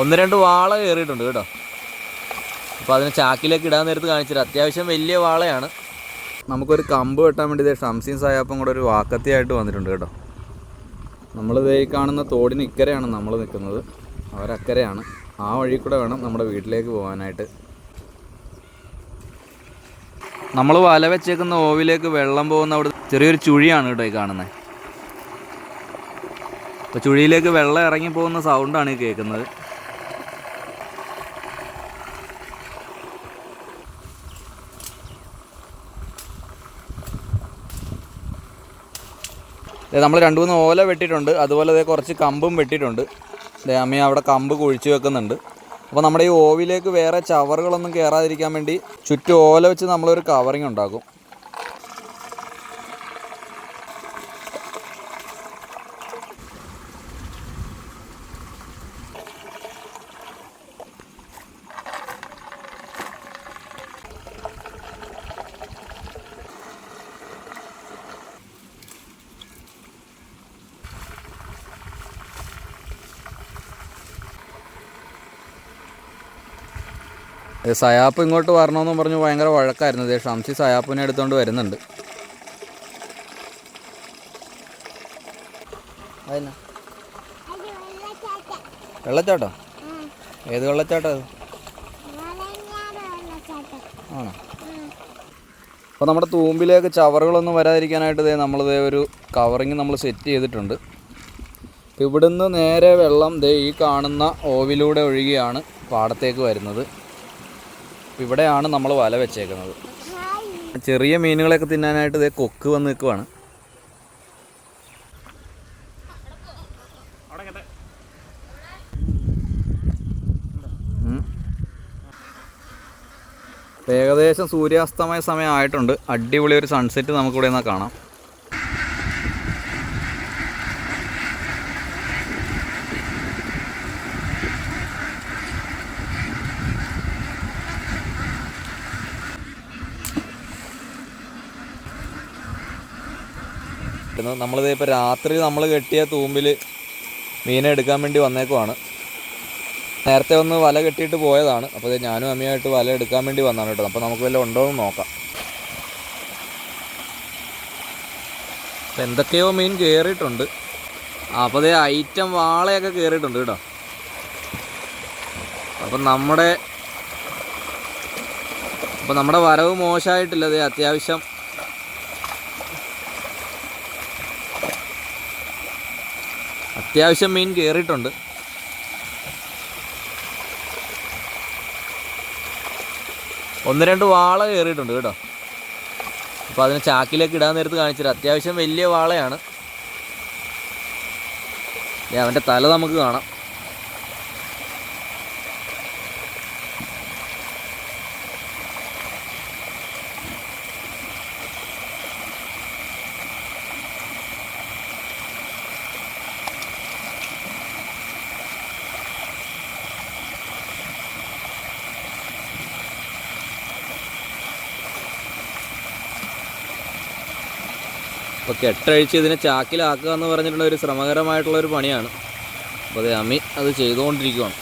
ഒന്ന് രണ്ട് വാള കയറിയിട്ടുണ്ട് കേട്ടോ. അപ്പോൾ അതിനെ ചാക്കിലേക്ക് ഇടാൻ നേരത്ത് കാണിച്ചിട്ട് അത്യാവശ്യം വലിയ വാളയാണ്. നമുക്കൊരു കമ്പ് വെട്ടാൻ വേണ്ടി ഷംസീൻ സായാപ്പം കൂടെ ഒരു വാക്കത്തിയായിട്ട് വന്നിട്ടുണ്ട് കേട്ടോ. നമ്മൾ ഈ കാണുന്ന തോടിന് ഇക്കരയാണ് നമ്മൾ നിൽക്കുന്നത് അവരക്കരയാണ്. ആ വഴി കൂടെ വേണം നമ്മുടെ വീട്ടിലേക്ക് പോകാനായിട്ട്. നമ്മൾ വല വെച്ചേക്കുന്ന ഓവിലേക്ക് വെള്ളം പോകുന്ന അവിടെ ചെറിയൊരു ചുഴിയാണ് കേട്ടോ ഈ കാണുന്നത് അപ്പോൾ ചുഴിയിലേക്ക് വെള്ളം ഇറങ്ങി പോകുന്ന സൗണ്ടാണ് ഈ കേൾക്കുന്നത്. നമ്മൾ രണ്ട് മൂന്ന് ഓല വെട്ടിയിട്ടുണ്ട്. അതുപോലെ ദേ കുറച്ച് കമ്പും വെട്ടിയിട്ടുണ്ട്. അമ്മ അവിടെ കമ്പ് കുഴിച്ച് വെക്കുന്നുണ്ട്. അപ്പോൾ നമ്മുടെ ഈ ഓവിലേക്ക് വേറെ ചവറുകളൊന്നും കയറാതിരിക്കാൻ വേണ്ടി ചുറ്റും ഓല വെച്ച് നമ്മളൊരു കവറിങ് ഉണ്ടാക്കും. സയാപ്പ് ഇങ്ങോട്ട് വരണമെന്ന് പറഞ്ഞു ഭയങ്കര വഴക്കായിരുന്നു. ദേ ഷംസി സയാപ്പിനെ എടുത്തുകൊണ്ട് വരുന്നുണ്ട്. വെള്ളച്ചാട്ടോ? ഏത് വെള്ളച്ചാട്ടം ആണോ? അപ്പോൾ നമ്മുടെ തൂമ്പിലേക്ക് ചവറുകളൊന്നും വരാതിരിക്കാനായിട്ട് ദേ നമ്മളിതേ ഒരു കവറിങ് നമ്മൾ സെറ്റ് ചെയ്തിട്ടുണ്ട്. ഇവിടുന്ന് നേരെ വെള്ളം ദേ ഈ കാണുന്ന ഓവിലൂടെ ഒഴുകിയാണ് പാടത്തേക്ക് വരുന്നത്. ഇവിടെയാണ് നമ്മൾ വല വെച്ചേക്കുന്നത്. ചെറിയ മീനുകളൊക്കെ തിന്നാനായിട്ട് ഇതേ കൊക്ക് വന്ന് നിൽക്കുവാണ്. ഏകദേശം സൂര്യാസ്തമയ സമയം ആയിട്ടുണ്ട് അടിപൊളി ഒരു സൺസെറ്റ് നമുക്കിവിടെ നിന്നാൽ കാണാം. നമ്മളിത് ഇപ്പോൾ രാത്രി നമ്മൾ കെട്ടിയ തൂമ്പിൽ മീനെ എടുക്കാൻ വേണ്ടി വന്നേക്കുവാണ്. നേരത്തെ ഒന്ന് വല കെട്ടിയിട്ട് പോയതാണ്. അപ്പോൾ ഇത് ഞാനും അമ്മയായിട്ട് വല എടുക്കാൻ വേണ്ടി വന്നാണ് കേട്ടോ. അപ്പോൾ നമുക്ക് വല്ല ഉണ്ടോ എന്ന് നോക്കാം. എന്തൊക്കെയോ മീൻ കയറിയിട്ടുണ്ട് അപ്പോൾ അതേ ഐറ്റം വാളയൊക്കെ കയറിയിട്ടുണ്ട് കേട്ടോ. അപ്പം നമ്മുടെ അപ്പം നമ്മുടെ വരവ് മോശമായിട്ടില്ല. അതേ അത്യാവശ്യം അത്യാവശ്യം മീൻ കയറിയിട്ടുണ്ട് ഒന്ന് രണ്ട് വാള കയറിയിട്ടുണ്ട് കേട്ടോ. അപ്പോൾ അതിനെ ചാക്കിലേക്ക് ഇടാൻ നേരത്ത് കാണിച്ചിട്ട് അത്യാവശ്യം വലിയ വാളയാണ്. അവന്റെ തല നമുക്ക് കാണാം. അപ്പോൾ കെട്ടഴിച്ച് ഇതിനെ ചാക്കിലാക്കുക എന്ന് പറഞ്ഞിട്ടുള്ള ഒരു ശ്രമകരമായിട്ടുള്ള ഒരു പണിയാണ്. അപ്പോൾ അത് അമ്മി അത് ചെയ്തുകൊണ്ടിരിക്കുകയാണ്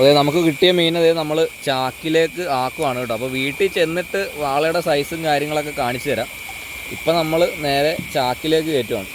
അതെ നമുക്ക് കിട്ടിയ മീൻ അതേ നമ്മൾ ചാക്കിലേക്ക് ആക്കുവാണ് കേട്ടോ. അപ്പോൾ വീട്ടിൽ ചെന്നിട്ട് വാളയുടെ സൈസും കാര്യങ്ങളൊക്കെ കാണിച്ചു തരാം. ഇപ്പം നമ്മൾ നേരെ ചാക്കിലേക്ക് കയറ്റുവാണ്.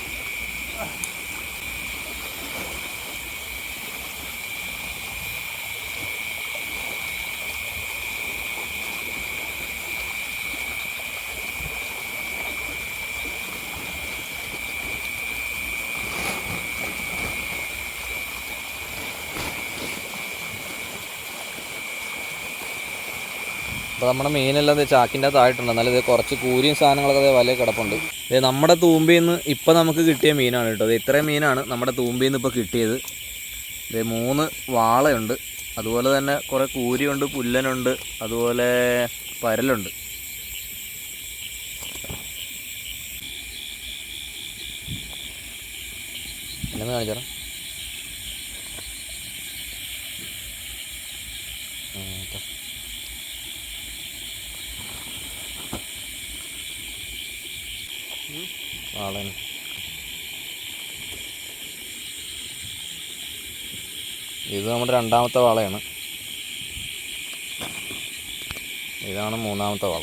അപ്പോൾ നമ്മുടെ മീനെല്ലാം ദേ ചാക്കിന്റെ അകത്തായിട്ടുണ്ട് എന്നാലും ഇത് കുറച്ച് കൂരിയും സാധനങ്ങളൊക്കെ അതേ വലയിൽ കിടപ്പുണ്ട്. ഇത് നമ്മുടെ തൂമ്പിൽ നിന്ന് ഇപ്പം നമുക്ക് കിട്ടിയ മീനാണ് കേട്ടോ. ഇത് ഇത്രയും മീനാണ് നമ്മുടെ തൂമ്പിൽ നിന്ന് ഇപ്പോൾ കിട്ടിയത്. ഇത് മൂന്ന് വാളയുണ്ട്. അതുപോലെ തന്നെ കുറേ കൂരിയുണ്ട് പുല്ലനുണ്ട് അതുപോലെ പരലുണ്ട്. എന്നെ കാണിച്ചാ വാളൻ. ഇത് നമ്മുടെ രണ്ടാമത്തെ വാളയാണ്. ഇതാണ് മൂന്നാമത്തെ വാള.